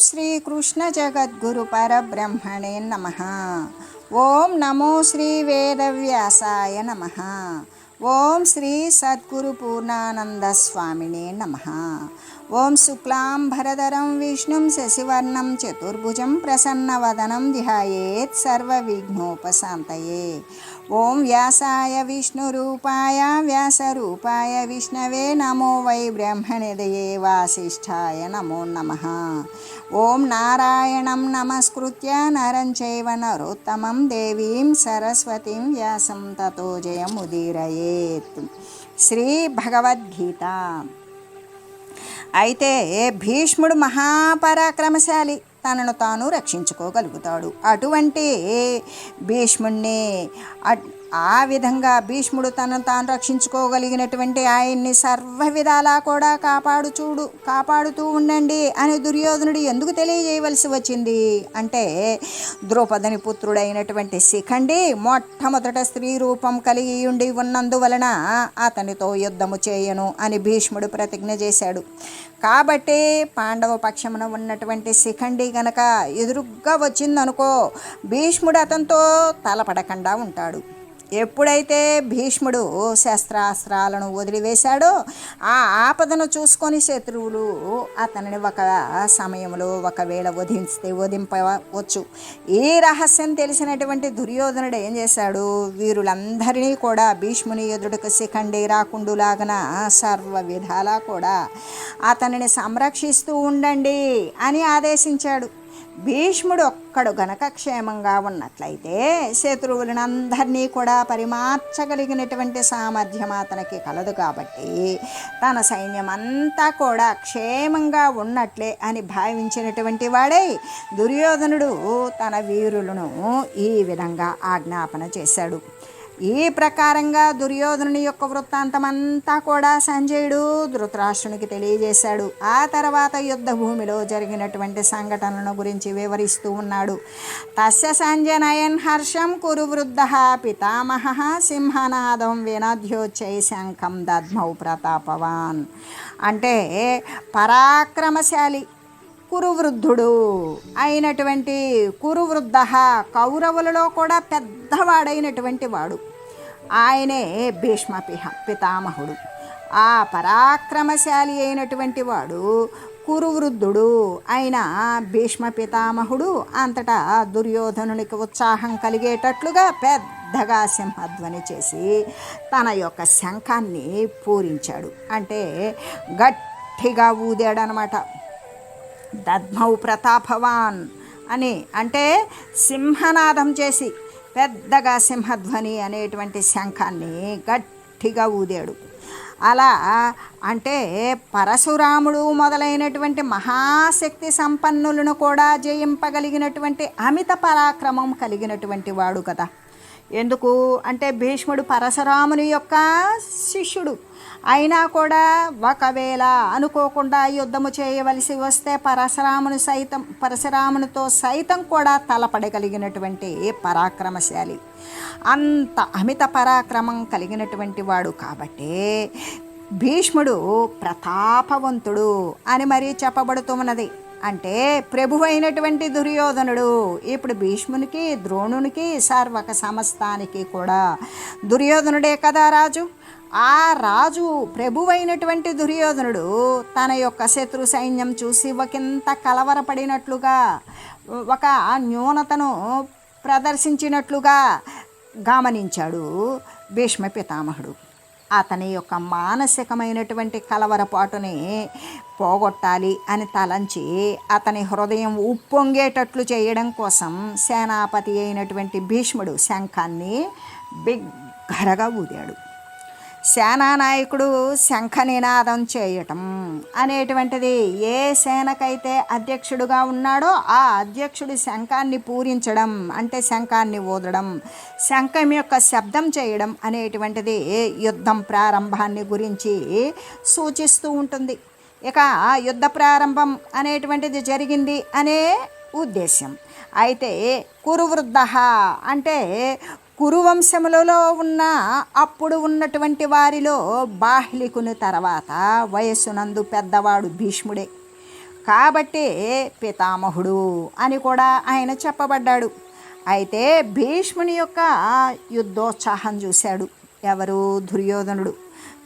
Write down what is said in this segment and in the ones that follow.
శ్రీకృష్ణజగద్గురుపరబ్రహ్మణే నమ ఓం నమో శ్రీ వేదవ్యాసాయ నమ ఓం శ్రీ సద్గురు పూర్ణానంద స్వామినే నమ ఓం శుక్లాం భరధరం విష్ణుం శశివర్ణం చతుర్భుజం ప్రసన్నవదనం ధ్యాయేత్ సర్వవిఘ్నోపశాంతయే ఓం వ్యాసాయ విష్ణురూపాయ వ్యాసరూపాయ విష్ణవే నమో వై బ్రహ్మనిదయే వాసిష్ఠాయ నమో నమ. ఓం నారాయణం నమస్కృత్య నరం చైవ నరోత్తమం దేవీం సరస్వతిం వ్యాసం తతో జయముదీరయేత్ శ్రీ భగవద్గీత. అయితే భీష్ముడు మహాపరాక్రమశాలి? తనను తాను రక్షించుకోగలుగుతాడు. అటువంటి భీష్ముణ్ణి అట్- ఆ విధంగా భీష్ముడు తనను తాను రక్షించుకోగలిగినటువంటి ఆయన్ని సర్వ విధాలా కూడా కాపాడు చూడు కాపాడుతూ ఉండండి అని దుర్యోధనుడు ఎందుకు తెలియజేయవలసి వచ్చింది? అంటే ద్రౌపదని పుత్రుడైనటువంటి శిఖండి మొట్టమొదట స్త్రీ రూపం కలిగి ఉండి ఉన్నందువలన అతనితో యుద్ధము చేయను అని భీష్ముడు ప్రతిజ్ఞ చేశాడు. కాబట్టి పాండవ పక్షమున ఉన్నటువంటి శిఖండి గనక ఎదురుగ్గా వచ్చిందనుకో భీష్ముడు అతనితో తలపడకుండా ఉంటాడు. ఎప్పుడైతే భీష్ముడు శస్త్రాస్త్రాలను వదిలివేశాడో ఆ ఆపదను చూసుకొని శత్రువులు అతనిని ఒక సమయంలో ఒకవేళ వధిస్తే వధింపవచ్చు. ఈ రహస్యం తెలిసినటువంటి దుర్యోధనుడు ఏం చేశాడు? వీరులందరినీ కూడా భీష్ముని ఎదుడుకు శిఖండి రాకుండులాగన సర్వ విధాలా కూడా అతనిని సంరక్షిస్తూ ఉండండి అని ఆదేశించాడు. భీష్ముడు ఒక్కడు గనక క్షేమంగా ఉన్నట్లయితే శత్రువులను అందరినీ కూడా పరిమార్చగలిగినటువంటి సామర్థ్యం అతనికి కలదు కాబట్టి తన సైన్యం అంతా కూడా క్షేమంగా ఉన్నట్లే అని భావించినటువంటి వాడై దుర్యోధనుడు తన వీరులను ఈ విధంగా ఆజ్ఞాపన చేశాడు. ఈ ప్రకారంగా దుర్యోధనుని యొక్క వృత్తాంతం అంతా కూడా సంజయుడు ధృతరాష్ట్రునికి తెలియజేశాడు. ఆ తర్వాత యుద్ధ భూమిలో జరిగినటువంటి సంఘటనలను గురించి వివరిస్తూ ఉన్నాడు. తస్య సంజనయన్ హర్షం కురు వృద్ధ పితామహ సింహనాదం వినద్యోచ్చై శంఖం దద్మౌ ప్రతాపవాన్. అంటే పరాక్రమశాలి కురువృద్ధుడు. అయినటువంటి కురువృద్ధ కౌరవులలో కూడా పెద్దవాడైనటువంటి వాడు. ఆయనే భీష్మ పిహ పితామహుడు. ఆ పరాక్రమశాలి అయినటువంటి వాడు కురువృద్ధుడు. అయిన భీష్మ పితామహుడు అంతటా దుర్యోధనునికి ఉత్సాహం కలిగేటట్లుగా పెద్దగా సింహధ్వని చేసి తన యొక్క శంఖాన్ని పూరించాడు. అంటే గట్టిగా ఊదాడనమాట. దద్మౌ ప్రతాపవాన్ అని. అంటే సింహనాదం చేసి పెద్దగా సింహధ్వని అనేటువంటి శంఖాన్ని గట్టిగా ఊదాడు. అలా అంటే పరశురాముడు మొదలైనటువంటి మహాశక్తి సంపన్నులను కూడా జయింపగలిగినటువంటి అమిత పరాక్రమం కలిగినటువంటి వాడు కదా. ఎందుకు? అంటే భీష్ముడు పరశురాముని యొక్క శిష్యుడు. అయినా కూడా ఒకవేళ అనుకోకుండా యుద్ధము చేయవలసి వస్తే పరశురాముని సైతం పరశురామునితో సైతం కూడా తలపడగలిగినటువంటి పరాక్రమశాలి? అంత అమిత పరాక్రమం కలిగినటువంటి వాడు కాబట్టి భీష్ముడు ప్రతాపవంతుడు అని మరీ చెప్పబడుతున్నది. అంటే ప్రభువైనటువంటి దుర్యోధనుడు ఇప్పుడు భీష్మునికి ద్రోణునికి సర్వక సమస్తానికి కూడా దుర్యోధనుడే కదా రాజు. ఆ రాజు ప్రభువైనటువంటి దుర్యోధనుడు తన యొక్క శత్రు సైన్యం చూసి ఒకంత కలవరపడినట్లుగా ఒక న్యూనతను ప్రదర్శించినట్లుగా గమనించాడు భీష్మ పితామహుడు. అతని యొక్క మానసికమైనటువంటి కలవరపాటుని పోగొట్టాలి అని తలంచి అతని హృదయం ఉప్పొంగేటట్లు చేయడం కోసం సేనాపతి అయినటువంటి భీష్ముడు శంఖాన్ని బిగ్గరగా ఊదాడు. సేనానాయకుడు శంఖ నినాదం చేయటం అనేటువంటిది ఏ సేనకైతే అధ్యక్షుడుగా ఉన్నాడో ఆ అధ్యక్షుడు శంఖాన్ని పూరించడం అంటే శంఖాన్ని ఊదడం శంఖం యొక్క శబ్దం చేయడం అనేటువంటిది యుద్ధం ప్రారంభాన్ని గురించి సూచిస్తూ ఉంటుంది. ఇక యుద్ధ ప్రారంభం అనేటువంటిది జరిగింది అనే ఉద్దేశ్యం. అయితే కురువృద్ధ అంటే కురువంశములలో ఉన్న అప్పుడు ఉన్నటువంటి వారిలో బాహ్లికుని తర్వాత వయస్సునందు పెద్దవాడు భీష్ముడే. కాబట్టి పితామహుడు అని కూడా ఆయన చెప్పబడ్డాడు. అయితే భీష్ముని యొక్క యుద్ధోత్సాహం చూశాడు. ఎవరు? దుర్యోధనుడు.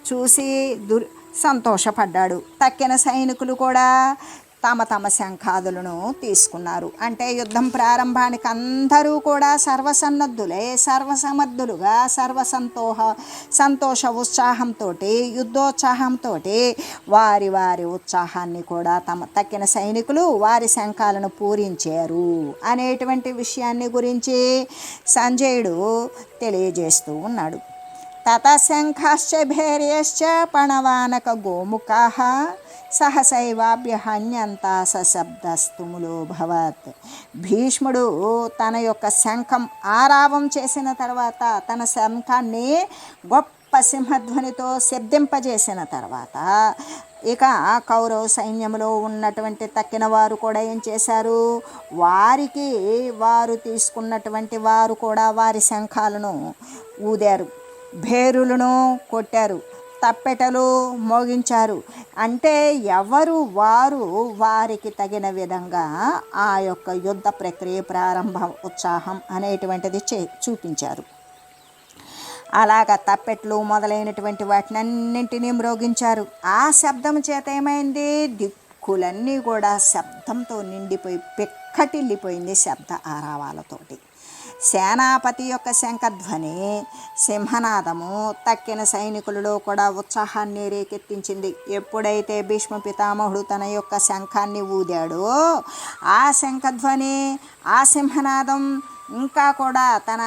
చూసి దుర్ సంతోషపడ్డాడు. తక్కిన సైనికులు కూడా తమ తమ శంఖాదులను తీసుకున్నారు. అంటే యుద్ధం ప్రారంభానికి అందరూ కూడా సర్వసన్నద్ధులే సర్వసమర్థులుగా సర్వసంతోహ సంతోష ఉత్సాహంతో యుద్ధోత్సాహంతో వారి వారి ఉత్సాహాన్ని కూడా తమ తక్కిన సైనికులు వారి శంఖాలను పూరించారు అనేటువంటి విషయాన్ని గురించి సంజయుడు తెలియజేస్తూ ఉన్నాడు. తతశంఖాశ్చ భైర్యశ్చ పణవానక గోముఖా సహసైవాభ్యహన్యంత సశబ్దస్తుములో భవత్ భీష్ముడు తన యొక్క శంఖం ఆరావం చేసిన తర్వాత తన శంఖాన్ని గొప్ప సింహధ్వనితో శబ్దింపజేసిన తర్వాత ఇక కౌరవ సైన్యంలో ఉన్నటువంటి తక్కిన వారు కూడా ఏం చేశారు? వారికి వారు తీసుకున్నటువంటి వారు కూడా వారి శంఖాలను ఊదారు. భేరులను కొట్టారు తప్పెటలు మోగించారు. అంటే ఎవరు వారు వారికి తగిన విధంగా ఆ యొక్క యుద్ధ ప్రక్రియ ప్రారంభ ఉత్సాహం అనేటువంటిది చే చూపించారు. అలాగ తప్పెట్లు మొదలైనటువంటి వాటినన్నింటినీ మ్రోగించారు. ఆ శబ్దం చేత ఏమైంది? దిక్కులన్నీ కూడా శబ్దంతో నిండిపోయి పిక్కటిల్లిపోయింది శబ్ద ఆరావాలతోటి. సేనాపతి యొక్క శంఖధ్వని సింహనాదము తక్కిన సైనికులలో కూడా ఉత్సాహాన్ని రేకెత్తించింది. ఎప్పుడైతే భీష్మ పితామహుడు తన యొక్క శంఖాన్ని ఊదాడో ఆ శంఖధ్వని ఆ సింహనాదం ఇంకా కూడా తన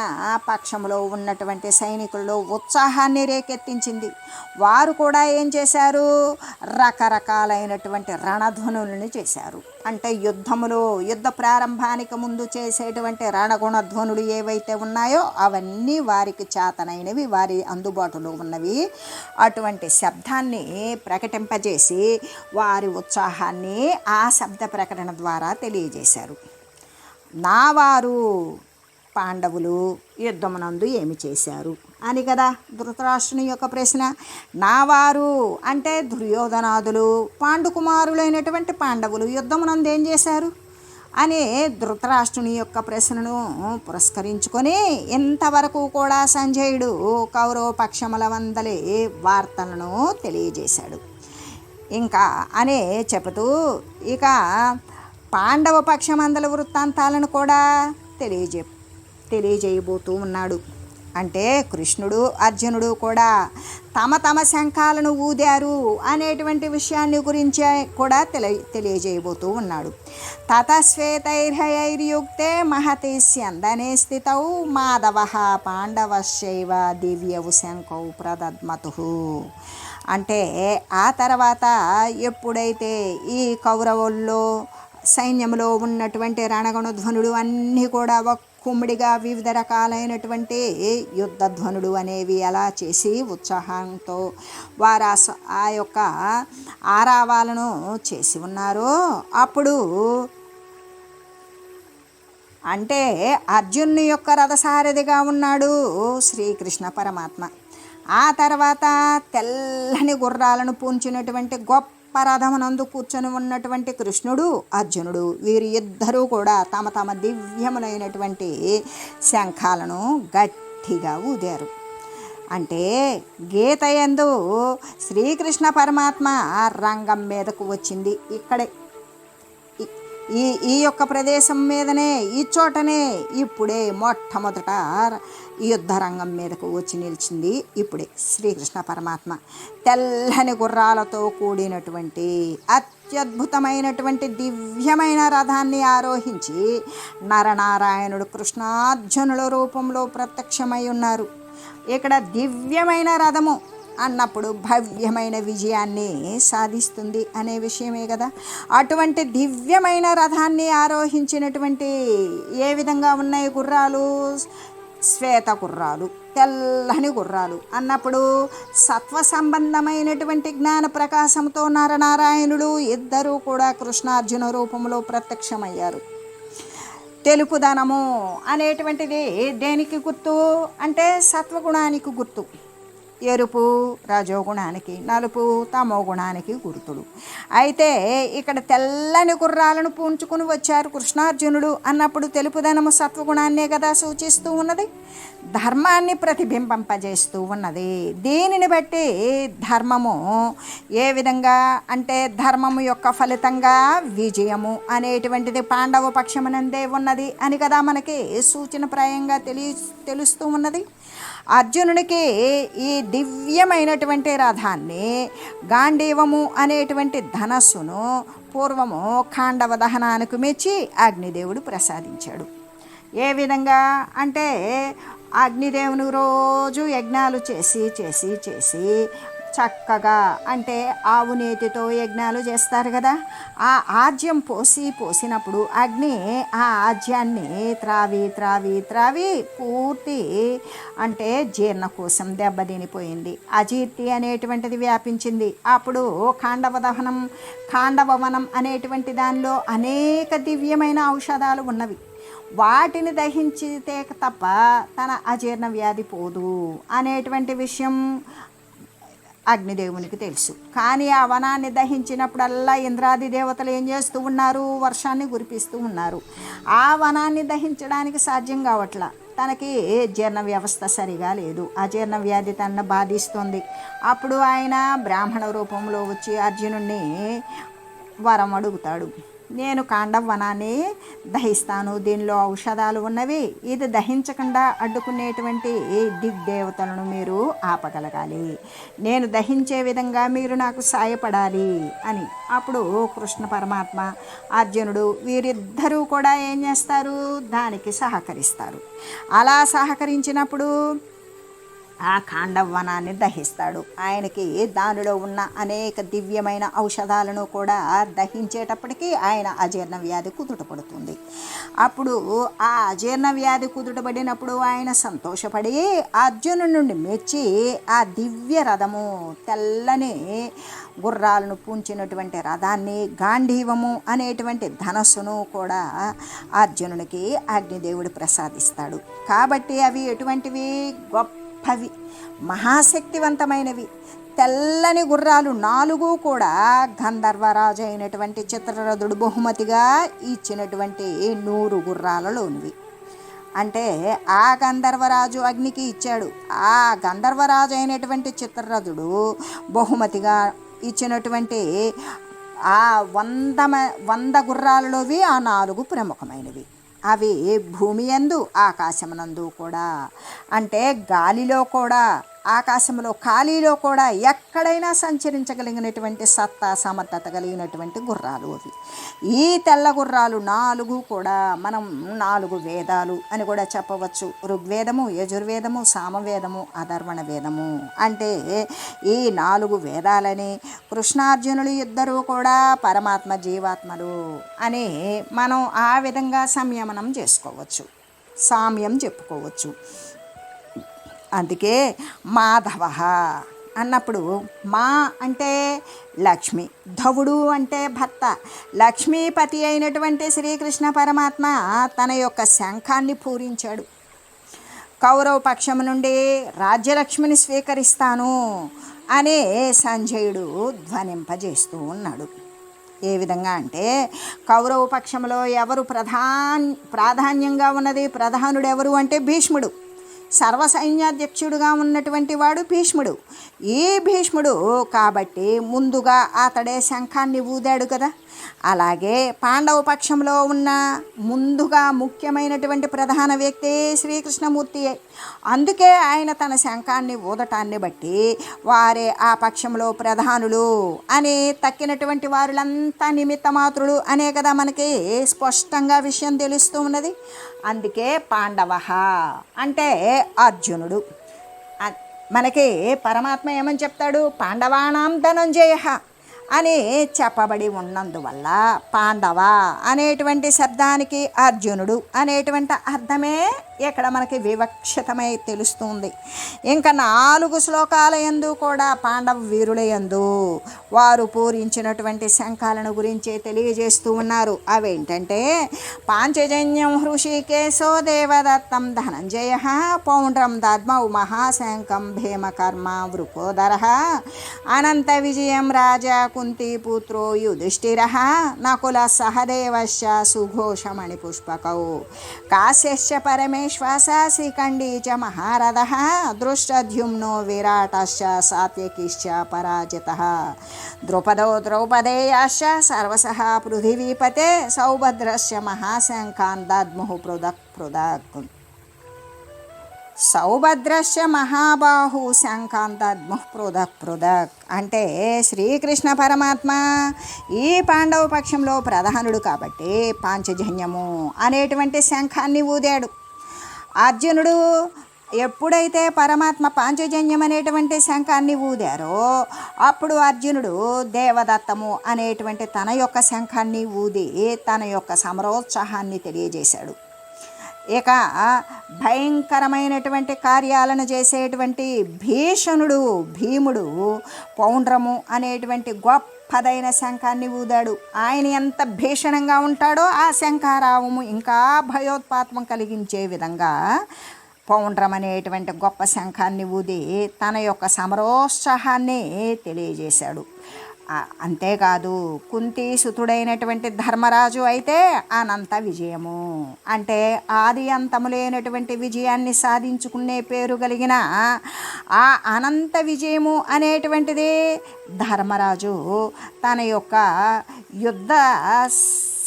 పక్షంలో ఉన్నటువంటి సైనికుల్లో ఉత్సాహాన్ని రేకెత్తించింది. వారు కూడా ఏం చేశారు? రకరకాలైనటువంటి రణధ్వనులను చేశారు. అంటే యుద్ధములో యుద్ధ ప్రారంభానికి ముందు చేసేటువంటి రణగుణధ్వనులు ఏవైతే ఉన్నాయో అవన్నీ వారికి చేతనైనవి వారి అందుబాటులో ఉన్నవి. అటువంటి శబ్దాన్ని ప్రకటింపజేసి వారి ఉత్సాహాన్ని ఆ శబ్ద ప్రకటన ద్వారా తెలియజేశారు. నావారు పాండవులు యుద్ధమునందు ఏమి చేశారు? అని కదా ధృతరాష్ట్రుని యొక్క ప్రశ్న. నావారు అంటే దుర్యోధనాదులు పాండుకుమారులైనటువంటి పాండవులు యుద్ధమునందు ఏం చేశారు? అనే ధృతరాష్ట్రుని యొక్క ప్రశ్నను పురస్కరించుకొని ఇంతవరకు కూడా సంజయుడు కౌరవ పక్షముల వందలి వార్తలను తెలియజేశాడు. ఇంకా అనే చెబుతూ ఇక పాండవ పక్షమందల వృత్తాంతాలను కూడా తెలియజెప్పు తెలియజేయబోతూ ఉన్నాడు. అంటే కృష్ణుడు అర్జునుడు కూడా తమ తమ శంఖాలను ఊదారు అనేటువంటి విషయాన్ని గురించి కూడా తెలియ తెలియజేయబోతూ ఉన్నాడు. తతశ్వేతైర్హయైర్యుక్తే మహతి స్యందనే స్థితౌ మాధవ పాండవశైవ దివ్యవు శంఖౌ ప్రదద్మతు. అంటే ఆ తర్వాత ఎప్పుడైతే ఈ కౌరవుల్లో సైన్యంలో ఉన్నటువంటి రణగణధ్వనుడు అన్నీ కూడా కుమ్మిడిగా వివిధ రకాలైనటువంటి యుద్ధధ్వనుడు అనేవి అలా చేసి ఉత్సాహంతో వారు ఆ యొక్క ఆరావాలను చేసి ఉన్నారో. అప్పుడు అంటే అర్జునుని యొక్క రథసారథిగా ఉన్నాడు శ్రీకృష్ణ పరమాత్మ. ఆ తర్వాత తెల్లని గుర్రాలను పూంచినటువంటి గొప్ప పరాధమనందు కూర్చొని ఉన్నటువంటి కృష్ణుడు అర్జునుడు వీరి ఇద్దరూ కూడా తమ తమ దివ్యములైనటువంటి శంఖాలను గట్టిగా ఊదారు. అంటే గీత ఎందు శ్రీకృష్ణ పరమాత్మ రంగం మీదకు వచ్చింది. ఇక్కడే ఈ ఈ యొక్క ప్రదేశం మీదనే ఈ చోటనే ఇప్పుడే మొట్టమొదట యుద్ధ రంగం మీదకు వచ్చి నిలిచింది ఇప్పుడే శ్రీకృష్ణ పరమాత్మ. తెల్లని గుర్రాలతో కూడినటువంటి అత్యద్భుతమైనటువంటి దివ్యమైన రథాన్ని ఆరోహించి నరనారాయణుడు కృష్ణార్జునుల రూపంలో ప్రత్యక్షమై ఉన్నారు. ఇక్కడ దివ్యమైన రథము అన్నప్పుడు భవ్యమైన విజయాన్ని సాధిస్తుంది అనే విషయమే కదా. అటువంటి దివ్యమైన రథాన్ని ఆరోహించినటువంటి ఏ విధంగా ఉన్నాయి గుర్రాలు? శ్వేత గుర్రాలు తెల్లని గుర్రాలు అన్నప్పుడు సత్వ సంబంధమైనటువంటి జ్ఞాన ప్రకాశంతో నరనారాయణుడు ఇద్దరూ కూడా కృష్ణార్జున రూపంలో ప్రత్యక్షమయ్యారు. తెలుపుదనము అనేటువంటిది దేనికి గుర్తు? అంటే సత్వగుణానికి గుర్తు. ఎరుపు రజోగుణానికి నలుపు తమో గుణానికి గుర్తులు. అయితే ఇక్కడ తెల్లని గుర్రాలను పూంచుకుని వచ్చారు కృష్ణార్జునుడు. అన్నప్పుడు తెలుపుదనము సత్వగుణాన్నే కదా సూచిస్తూ ఉన్నది. ధర్మాన్ని ప్రతిబింబింపజేస్తూ ఉన్నది. దీనిని బట్టి ధర్మము ఏ విధంగా అంటే ధర్మము యొక్క ఫలితంగా విజయము అనేటువంటిది పాండవ పక్షమునందే ఉన్నది అని కదా మనకి సూచనప్రాయంగా తెలియ తెలుస్తూ ఉన్నది. అర్జునునికి ఈ దివ్యమైనటువంటి రథాన్ని గాంధీవము అనేటువంటి ధనస్సును పూర్వము ఖాండవ దహనానికి మెచ్చి అగ్నిదేవుడు ప్రసాదించాడు. ఏ విధంగా? అంటే అగ్నిదేవుని రోజు యజ్ఞాలు చేసి చేసి చేసి చక్కగా అంటే ఆవు నేతితో యజ్ఞాలు చేస్తారు కదా. ఆ ఆజ్యం పోసి పోసినప్పుడు అగ్ని ఆ ఆజ్యాన్ని త్రావి త్రావి త్రావి పూర్తి అంటే జీర్ణకోశం దెబ్బతినిపోయింది. అజీర్తి అనేటువంటిది వ్యాపించింది. అప్పుడు కాండవ దహనం ఖాండవవనం అనేటువంటి దానిలో అనేక దివ్యమైన ఔషధాలు ఉన్నవి. వాటిని దహించితే తప్ప తన అజీర్ణ వ్యాధి పోదు అనేటువంటి విషయం అగ్నిదేవునికి తెలుసు. కానీ ఆ వనాన్ని దహించినప్పుడల్లా ఇంద్రాది దేవతలు ఏం చేస్తూ ఉన్నారు? వర్షాన్ని కురిపిస్తూ ఉన్నారు. ఆ వనాన్ని దహించడానికి సాధ్యం కావట్లా? తనకి జీర్ణ వ్యవస్థ సరిగా లేదు. అజీర్ణ వ్యాధి తనను బాధిస్తుంది. అప్పుడు ఆయన బ్రాహ్మణ రూపంలో వచ్చి అర్జునుడిని వరం అడుగుతాడు. నేను కాండవనాన్ని దహిస్తాను. దీనిలో ఔషధాలు ఉన్నవి. ఇది దహించకుండా అడ్డుకునేటువంటి దిగ్దేవతలను మీరు ఆపగలగాలి. నేను దహించే విధంగా మీరు నాకు సాయపడాలి అని. అప్పుడు కృష్ణ పరమాత్మ అర్జునుడు వీరిద్దరూ కూడా ఏం చేస్తారు? దానికి సహకరిస్తారు. అలా సహకరించినప్పుడు ఆ ఖాండవనాన్ని దహిస్తాడు. ఆయనకి దానిలో ఉన్న అనేక దివ్యమైన ఔషధాలను కూడా దహించేటప్పటికీ ఆయన అజీర్ణ వ్యాధి కుదుటపడుతుంది అప్పుడు ఆ అజీర్ణ వ్యాధి కుదుటపడినప్పుడు ఆయన సంతోషపడి అర్జును నుండి మెచ్చి ఆ దివ్య రథము తెల్లని గుర్రాలను పూంచినటువంటి రథాన్ని గాంధీవము అనేటువంటి ధనస్సును కూడా అర్జునునికి అగ్నిదేవుడు ప్రసాదిస్తాడు. కాబట్టి అవి ఎటువంటివి? గొప్ప గొప్పవి మహాశక్తివంతమైనవి. తెల్లని గుర్రాలు నాలుగు కూడా గంధర్వరాజు అయినటువంటి చిత్రరథుడు బహుమతిగా ఇచ్చినటువంటి నూరు గుర్రాలలోనివి. అంటే ఆ గంధర్వరాజు అగ్నికి ఇచ్చాడు. ఆ గంధర్వరాజు అయినటువంటి చిత్రరథుడు బహుమతిగా ఇచ్చినటువంటి ఆ వంద వంద గుర్రాలలోవి ఆ నాలుగు ప్రముఖమైనవి. అవి భూమి ఎందు ఆకాశమునందు కూడా. అంటే గాలిలో కూడా ఆకాశంలో ఖాళీలో కూడా ఎక్కడైనా సంచరించగలిగినటువంటి సత్తా సమర్థత కలిగినటువంటి గుర్రాలు అవి. ఈ తెల్ల గుర్రాలు నాలుగు కూడా మనం నాలుగు వేదాలు అని కూడా చెప్పవచ్చు. ఋగ్వేదము యజుర్వేదము సామవేదము అధర్వణ వేదము. అంటే ఈ నాలుగు వేదాలని కృష్ణార్జునులు ఇద్దరూ కూడా పరమాత్మ జీవాత్మలు అని మనం ఆ విధంగా సంయమనం చేసుకోవచ్చు. సామ్యం చెప్పుకోవచ్చు. అందుకే మాధవ. అన్నప్పుడు మా అంటే లక్ష్మి ధవుడు అంటే భర్త. లక్ష్మీపతి అయినటువంటి శ్రీకృష్ణ పరమాత్మ తన యొక్క శంఖాన్ని పూరించాడు. కౌరవ పక్షం నుండి రాజ్యలక్ష్మిని స్వీకరిస్తాను అనే సంజయుడు ధ్వనింపజేస్తూ ఉన్నాడు. ఏ విధంగా అంటే కౌరవ పక్షంలో ఎవరు ప్రధాన్ ప్రాధాన్యంగా ఉన్నది ప్రధానుడు ఎవరు అంటే భీష్ముడు. సర్వసైన్యాధ్యక్షుడుగా ఉన్నటువంటి వాడు భీష్ముడు. ఈ భీష్ముడు? కాబట్టి ముందుగా అతడే శంఖాన్ని ఊదాడు కదా. అలాగే పాండవ పక్షంలో ఉన్న ముందుగా ముఖ్యమైనటువంటి ప్రధాన వ్యక్తి శ్రీకృష్ణమూర్తి. అందుకే ఆయన తన శంఖాన్ని ఊదటాన్ని బట్టి వారే ఆ పక్షంలో ప్రధానులు అని తక్కినటువంటి వారులంతా నిమిత్త మాత్రులు అనే కదా మనకి స్పష్టంగా విషయం తెలుస్తూ ఉన్నది. అందుకే పాండవ అంటే అర్జునుడు. మనకి పరమాత్మ ఏమని చెప్తాడు? పాండవానాం ధనంజయ అని చెప్పబడి ఉన్నందువల్ల పాండవ అనేటువంటి శబ్దానికి అర్జునుడు అనేటువంటి అర్థమే ఇక్కడ మనకి వివక్షితమై తెలుస్తుంది. ఇంకా నాలుగు శ్లోకాల ఎందు కూడా పాండవ వీరుల ఎందు వారు పూరించినటువంటి శంఖాలను గురించి తెలియజేస్తూ ఉన్నారు. అవేంటంటే పాంచజన్యం హృషికేశో దేవదత్తం ధనంజయ పౌండ్రం దద్మౌ మహాశంఖం భీమకర్మ వృకోదర అనంత విజయం రాజా కుంతిపుత్రో యుధిష్ఠిర నకుల సహదేవశ్చ సుఘోషమణి పుష్పకౌ కాశ్యశ్చ పరమే శ్రీకండీ చ మహారథ దృష్టద్యుమ్నో విరాటశ్చ సాత్యకిశ్చ పరాజిత ద్రౌపదో ద్రౌపదేయాశ్చ సర్వసహ పృథివీపతే సౌభద్రశ్చ మహాశంఖాన్ దద్ముః పృథక్ పృథక్ సౌభద్రశ్చ మహాబాహు శంఖాంతద్ముః పృథక్ పృథక్ అంటే శ్రీకృష్ణ పరమాత్మ ఈ పాండవ పక్షంలో ప్రధానుడు కాబట్టి పాంచజన్యము అనేటువంటి శంఖాన్ని ఊదాడు. అర్జునుడు ఎప్పుడైతే పరమాత్మ పాంచజన్యం అనేటువంటి శంఖాన్ని ఊదారో అప్పుడు అర్జునుడు దేవదత్తము అనేటువంటి తన యొక్క శంఖాన్ని ఊది తన యొక్క సమరోత్సాహాన్ని తెలియజేశాడు. ఇక భయంకరమైనటువంటి కార్యాలను చేసేటువంటి భీషణుడు భీముడు పౌండ్రము అనేటువంటి గొప్పదైన శంఖాన్ని ఊదాడు. ఆయన ఎంత భీషణంగా ఉంటాడో ఆ శంఖారావము ఇంకా భయోత్పాతం కలిగించే విధంగా పౌండ్రం అనేటువంటి గొప్ప శంఖాన్ని ఊది తన యొక్క సమరోత్సాహాన్ని తెలియజేశాడు. అంతేకాదు కుంతి సుతుడైనటువంటి ధర్మరాజు అయితే అనంత విజయము. అంటే ఆది అంతము లేనటువంటి విజయాన్ని సాధించుకునే పేరు కలిగిన ఆ అనంత విజయము అనేటువంటిది ధర్మరాజు తన యొక్క యుద్ధ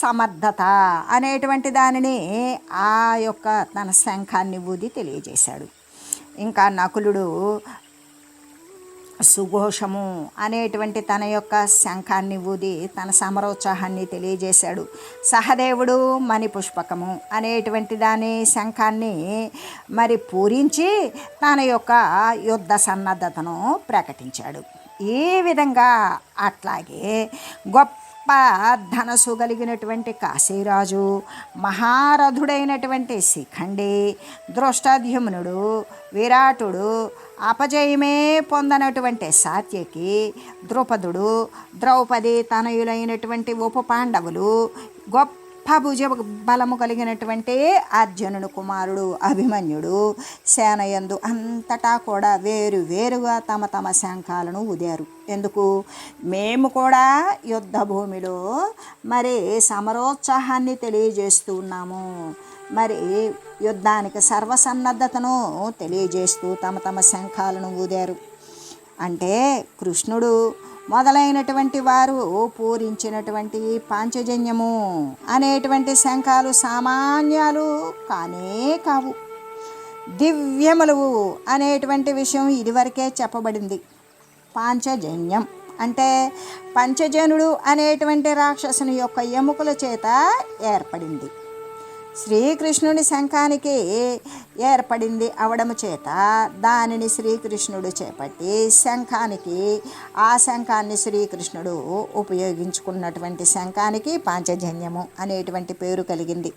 సమర్థత అనేటువంటి దానిని ఆ యొక్క తన శంఖాన్ని ఊది తెలియజేశాడు. ఇంకా నకులుడు సుఘోషము అనేటువంటి తన యొక్క శంఖాన్ని ఊది తన సమరోత్సాహాన్ని తెలియజేశాడు. సహదేవుడు మణిపుష్పకము అనేటువంటి దాని శంఖాన్ని మరి పూరించి తన యొక్క యుద్ధ సన్నద్ధతను ప్రకటించాడు. ఈ విధంగా అట్లాగే గొప్ప ధనసు కలిగినటువంటి కాశీరాజు మహారథుడైనటువంటి శిఖండి దృష్టద్యుమ్నుడు విరాటుడు అపజయమే పొందనటువంటి సాత్యకి ద్రుపదుడు ద్రౌపది తనయులైనటువంటి ఉప పాండవులు గొప్ప భుజ బలము కలిగినటువంటి అర్జునుడు కుమారుడు అభిమన్యుడు సేనయందు అంతటా కూడా వేరు వేరుగా తమ తమ శంఖాలను ఉదారు ఎందుకు? మేము కూడా యుద్ధ భూమిలో మరి సమరోత్సాహాన్ని తెలియజేస్తూ ఉన్నాము. మరి యుద్ధానికి సర్వసన్నద్ధతను తెలియజేస్తూ తమ తమ శంఖాలను ఊదారు. అంటే కృష్ణుడు మొదలైనటువంటి వారు పూరించినటువంటి పాంచజన్యము అనేటువంటి శంఖాలు సామాన్యాలు కానే కావు. దివ్యములు అనేటువంటి విషయం ఇదివరకే చెప్పబడింది. పాంచజన్యం అంటే పంచజనుడు అనేటువంటి రాక్షసుని యొక్క ఎముకల చేత ఏర్పడింది. శ్రీకృష్ణుని శంఖానికి ఏర్పడింది అవడము చేత? దానిని శ్రీకృష్ణుడు చేపట్టి శంఖానికి ఆ శంఖాన్ని శ్రీకృష్ణుడు ఉపయోగించుకున్నటువంటి శంఖానికి పాంచజన్యము అనేటువంటి పేరు కలిగింది.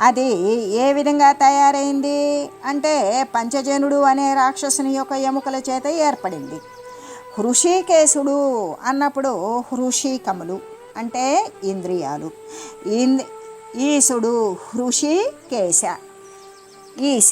అది ఏ విధంగా తయారైంది? అంటే పంచజనుడు అనే రాక్షసుని యొక్క ఎముకల చేత ఏర్పడింది. హృషికేశుడు అన్నప్పుడు హృషికములు అంటే ఇంద్రియాలు. ఇంద్ ఈశుడు హృషికేశ. ఈశ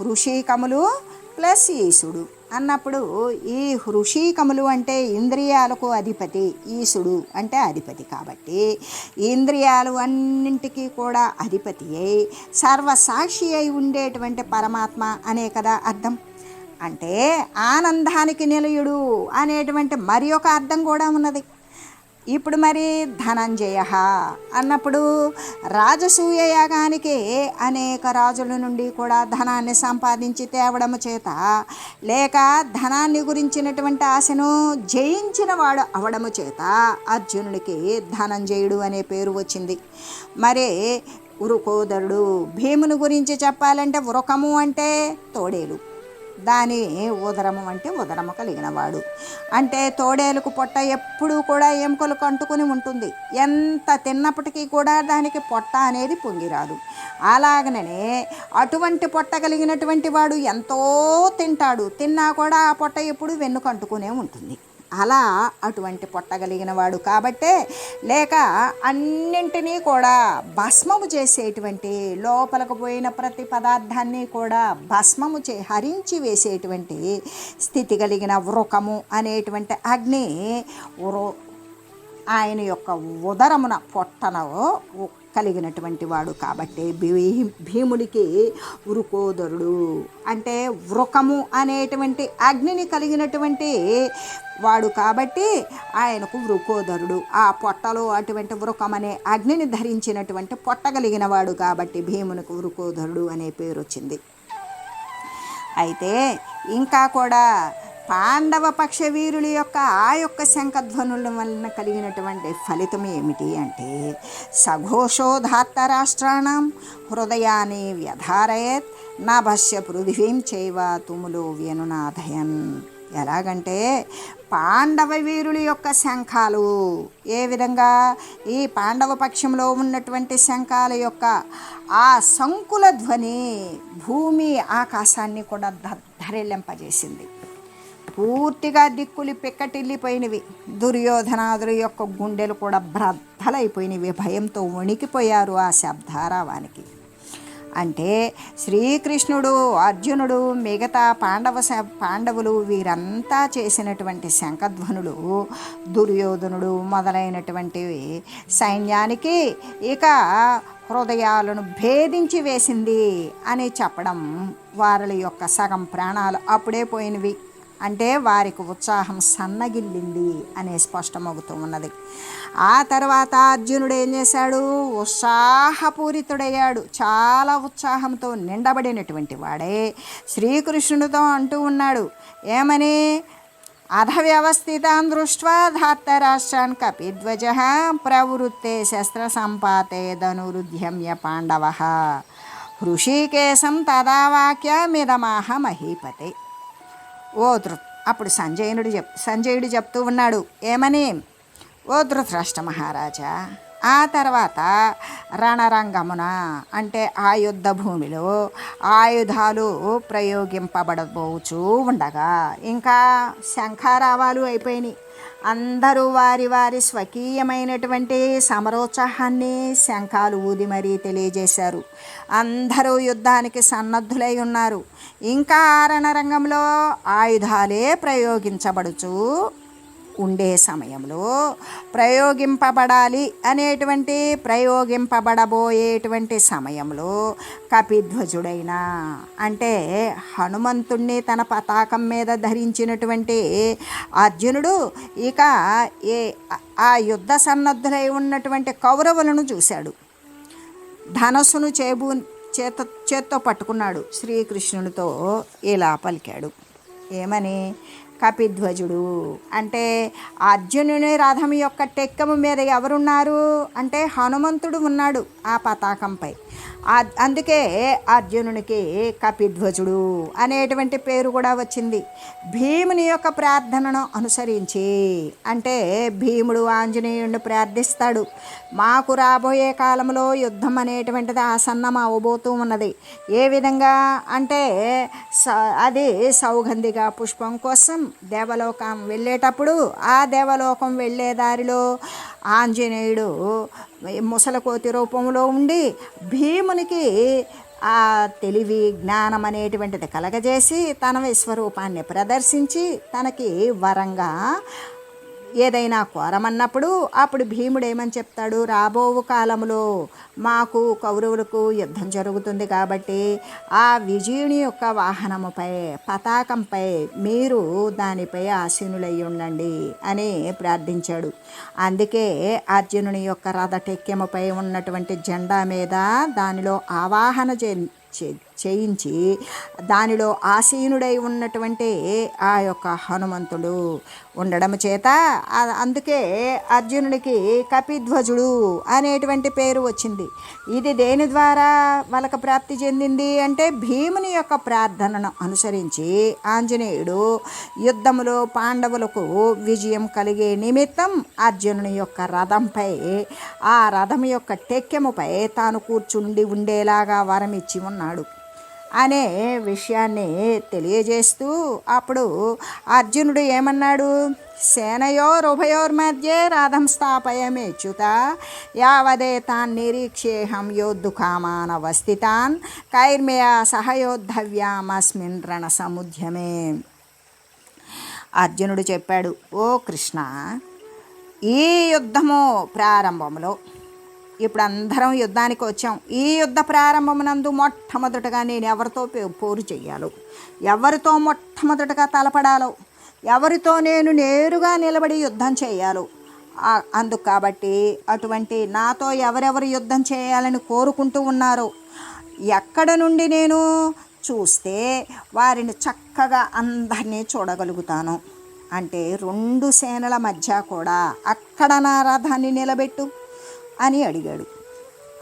హృషికములు ప్లస్ ఈశుడు అన్నప్పుడు ఈ హృషికములు అంటే ఇంద్రియాలకు అధిపతి ఈశుడు అంటే అధిపతి కాబట్టి ఇంద్రియాలు అన్నింటికీ కూడా అధిపతి అయి సర్వసాక్షి అయి ఉండేటువంటి పరమాత్మ అనే కదా అర్థం. అంటే ఆనందానికి నిలయుడు అనేటువంటి మరి ఒక అర్థం కూడా ఉన్నది. ఇప్పుడు మరి ధనంజయ అన్నప్పుడు రాజసూయ యాగానికి అనేక రాజుల నుండి కూడా ధనాన్ని సంపాదించి తేవడము చేత లేక ధనాన్ని గురించినటువంటి ఆశను జయించిన వాడు అవడము చేత అర్జునుడికి ధనంజయుడు అనే పేరు వచ్చింది. మరి ఉరుకోదరుడు భీముని గురించి చెప్పాలంటే ఉరకము అంటే తోడేలు. దాని ఉదరము అంటే ఉదరము కలిగినవాడు. అంటే తోడేలకు పొట్ట ఎప్పుడూ కూడా ఎముకలు అంటుకుని ఉంటుంది. ఎంత తిన్నప్పటికీ కూడా దానికి పొట్ట అనేది పొంగిరాదు. అలాగనే అటువంటి పొట్ట కలిగినటువంటి వాడు ఎంతో తింటాడు. తిన్నా కూడా ఆ పొట్ట ఎప్పుడు వెన్నుకంటుకునే ఉంటుంది. అలా అటువంటి పొట్టగలిగిన వాడు కాబట్టే లేక అన్నింటినీ కూడా భస్మము చేసేటువంటి లోపలకు పోయిన ప్రతి పదార్థాన్ని కూడా భస్మము చే హరించి వేసేటువంటి స్థితి కలిగిన వృకము అనేటువంటి అగ్ని ఆయన యొక్క ఉదరమున పొట్టన కలిగినటువంటి వాడు కాబట్టి భీ భీముడికి వృకోదరుడు అంటే వృకము అనేటువంటి అగ్నిని కలిగినటువంటి వాడు కాబట్టి ఆయనకు వృకోదరుడు ఆ పొట్టలో అటువంటి వృకం అనే అగ్నిని ధరించినటువంటి పొట్ట కలిగిన వాడు కాబట్టి భీమునికి వృకోదరుడు అనే పేరు వచ్చింది అయితే ఇంకా కూడా పాండవ పక్ష వీరుల యొక్క ఆ యొక్క శంఖధ్వనుల వలన కలిగినటువంటి ఫలితం ఏమిటి అంటే సఘోషోధాత్త రాష్ట్రాణం హృదయాన్ని వ్యధారయత్ నభస్య పృథివీం చేవ తుములు వ్యనునాథయన్. ఎలాగంటే పాండవ వీరుల యొక్క శంఖాలు ఏ విధంగా ఈ పాండవ పక్షంలో ఉన్నటువంటి శంఖాల యొక్క ఆ శంకుల ధ్వని భూమి ఆకాశాన్ని కూడా ధరిల్లింపజేసింది పూర్తిగా దిక్కులు పిక్కటిల్లిపోయినవి. దుర్యోధనాదుల యొక్క గుండెలు కూడా బ్రద్దలైపోయినవి. భయంతో వణికిపోయారు ఆ శబ్దారావానికి అంటే శ్రీకృష్ణుడు అర్జునుడు మిగతా పాండవ పాండవులు వీరంతా చేసినటువంటి శంఖధ్వనులు దుర్యోధనుడు మొదలైనటువంటి సైన్యానికి ఇక హృదయాలను భేదించి వేసింది అని చెప్పడం వారి యొక్క సగం ప్రాణాలు అప్పుడే పోయినవి. అంటే వారికి ఉత్సాహం సన్నగిల్లింది అనే స్పష్టమవుతూ ఉన్నది. ఆ తర్వాత అర్జునుడు ఏం చేశాడు? ఉత్సాహపూరితుడయ్యాడు. చాలా ఉత్సాహంతో నిండబడినటువంటి వాడే శ్రీకృష్ణుడితో అంటూ ఉన్నాడు. ఏమని? అధవ్యవస్థితాన్ దృష్ట్వా ధార్తరాష్ట్రాన్ కపిధ్వజ ప్రవృత్తే శస్త్ర సంపాతే ధనురుద్యమ్య పాండవ. హృషికేశం తదా వాక్యమిదమాహ మహీపతే. ఓ ధృ అప్పుడు సంజయునుడు చెప్ సంజయుడు చెప్తూ ఉన్నాడు ఏమని? ఓ ధృతరాష్ట్ర మహారాజా ఆ తర్వాత రణరంగమున అంటే ఆ యుద్ధ భూమిలో ఆయుధాలు ప్రయోగింపబడబోచు ఉండగా ఇంకా శంఖారావాలు అయిపోయినాయి. అందరూ వారి వారి స్వకీయమైనటువంటి సమరోత్సాహాన్ని శంఖాలు ఊది మరీ తెలియజేశారు. అందరూ యుద్ధానికి సన్నద్ధులై ఉన్నారు. ఇంకా ఆరణరంగంలో ఆయుధాలే ప్రయోగించబడుచు ఉండే సమయంలో ప్రయోగింపబడాలి అనేటువంటి ప్రయోగింపబడబోయేటువంటి సమయంలో కపిధ్వజుడైన అంటే హనుమంతుణ్ణి తన పతాకం మీద ధరించినటువంటి అర్జునుడు ఇక ఏ ఆ యుద్ధ సన్నద్ధులై ఉన్నటువంటి కౌరవులను చూశాడు. ధనస్సును చేబు చేత చేత్తో పట్టుకున్నాడు శ్రీకృష్ణునితో ఇలా పలికాడు. ఏమని? కపిధ్వజుడు. అంటే అర్జునుని రథం యొక్క టెక్కము మీద ఎవరున్నారు? అంటే హనుమంతుడు ఉన్నాడు ఆ పతాకంపై. అందుకే అర్జునునికి కపిధ్వజుడు అనేటువంటి పేరు కూడా వచ్చింది. భీముని యొక్క ప్రార్థనను అనుసరించి అంటే భీముడు ఆంజనేయుడిని ప్రార్థిస్తాడు. మాకు రాబోయే కాలంలో యుద్ధం అనేటువంటిది ఆసన్నం అవ్వబోతూ ఉన్నది. ఏ విధంగా? అంటే అది సౌగంధిగా పుష్పం కోసం దేవలోకం వెళ్ళేటప్పుడు ఆ దేవలోకం వెళ్ళే దారిలో ఆంజనేయుడు ముసలకోతి రూపంలో ఉండి భీమునికి ఆ తెలివి జ్ఞానం అనేటువంటిది కలగజేసి తన విశ్వరూపాన్ని ప్రదర్శించి తనకి వరంగా ఏదైనా కోరమన్నప్పుడు అప్పుడు భీముడు ఏమని చెప్తాడు రాబో కాలంలో మాకు కౌరవులకు యుద్ధం జరుగుతుంది కాబట్టి ఆ విజయుని యొక్క వాహనముపై పతాకంపై మీరు దానిపై ఆసీనులై ఉండండి అని ప్రార్థించాడు. అందుకే అర్జునుని యొక్క రథటెక్యముపై ఉన్నటువంటి జెండా మీద దానిలో ఆవాహన చే చేయించి దానిలో ఆసీనుడై ఉన్నటువంటి ఆ యొక్క హనుమంతుడు ఉండడం చేత అందుకే అర్జునుడికి కపిధ్వజుడు అనేటువంటి పేరు వచ్చింది. ఇది దేని ద్వారా వాళ్ళకి ప్రాప్తి చెందింది అంటే భీముని యొక్క ప్రార్థనను అనుసరించి ఆంజనేయుడు యుద్ధములో పాండవులకు విజయం కలిగే నిమిత్తం అర్జునుని యొక్క రథంపై ఆ రథం యొక్క టెక్కెముపై తాను కూర్చుండి ఉండేలాగా వరం ఇచ్చి ఉన్నాడు. అనే విషయాన్ని తెలియజేస్తూ అప్పుడు అర్జునుడు ఏమన్నాడు? సేనయోరుభయోర్మధ్యే రథం స్థాపయమేచ్యుత. యావదే తాన్ నిరీక్షేహం యోద్ధుకామానవస్థితాన్ కైర్మయా సహయోద్ధవ్యామస్మిన్ రణసముద్యమే. అర్జునుడు చెప్పాడు ఓ కృష్ణ ఈ యుద్ధము ప్రారంభంలో ఇప్పుడు అందరం యుద్ధానికి వచ్చాం. ఈ యుద్ధ ప్రారంభమునందు మొట్టమొదటగా నేను ఎవరితో పే- పోరు చెయ్యాలో? ఎవరితో మొట్టమొదటగా తలపడాలో? ఎవరితో నేను నేరుగా నిలబడి యుద్ధం చేయాలో? అందుకు కాబట్టి అటువంటి నాతో ఎవరెవరు యుద్ధం చేయాలని కోరుకుంటూ ఉన్నారో? ఎక్కడ నుండి నేను చూస్తే వారిని చక్కగా అందరినీ చూడగలుగుతాను. అంటే రెండు సేనల మధ్య కూడా అక్కడ నా రథాన్ని నిలబెట్టు. అని అడిగాడు.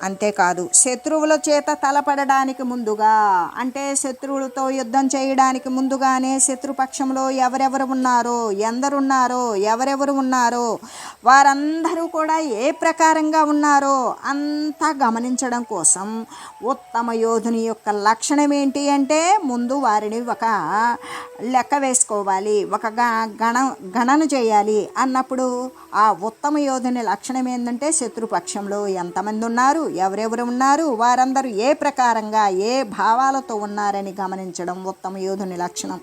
అంతేకాదు శత్రువుల చేత తలపడడానికి ముందుగా అంటే శత్రువులతో యుద్ధం చేయడానికి ముందుగానే శత్రుపక్షంలో ఎవరెవరు ఉన్నారో ఎందరున్నారో ఎవరెవరు ఉన్నారో వారందరూ కూడా ఏ ప్రకారంగా ఉన్నారో అంతా గమనించడం కోసం ఉత్తమ యోధుని యొక్క లక్షణం ఏంటి అంటే ముందు వారిని ఒక లెక్క వేసుకోవాలి ఒక గ- గణ గణన చేయాలి అన్నప్పుడు ఆ ఉత్తమ యోధుని లక్షణం ఏంటంటే శత్రుపక్షంలో ఎంతమంది ఉన్నారు ఎవరెవరు ఉన్నారు వారందరూ ఏ ప్రకారంగా ఏ భావాలతో ఉన్నారని గమనించడం ఉత్తమ యోధుని లక్షణం.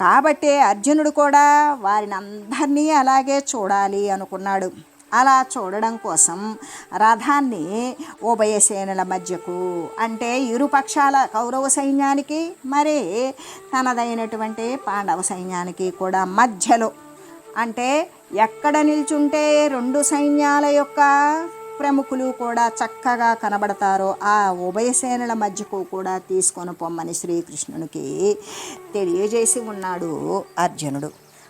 కాబట్టి అర్జునుడు కూడా వారిని అందరినీ అలాగే చూడాలి అనుకున్నాడు. అలా చూడడం కోసం రథాన్ని ఉభయ సేనల మధ్యకు అంటే ఇరు పక్షాల కౌరవ సైన్యానికి మరి తనదైనటువంటి పాండవ సైన్యానికి కూడా మధ్యలో అంటే ఎక్కడ నిల్చుంటే రెండు సైన్యాల యొక్క ప్రముఖులు కూడా చక్కగా కనబడతారో ఆ ఉభయ సేనల మధ్యకు కూడా తీసుకొని పొమ్మని శ్రీకృష్ణునికి తెలియజేసి ఉన్నాడు అర్జునుడు.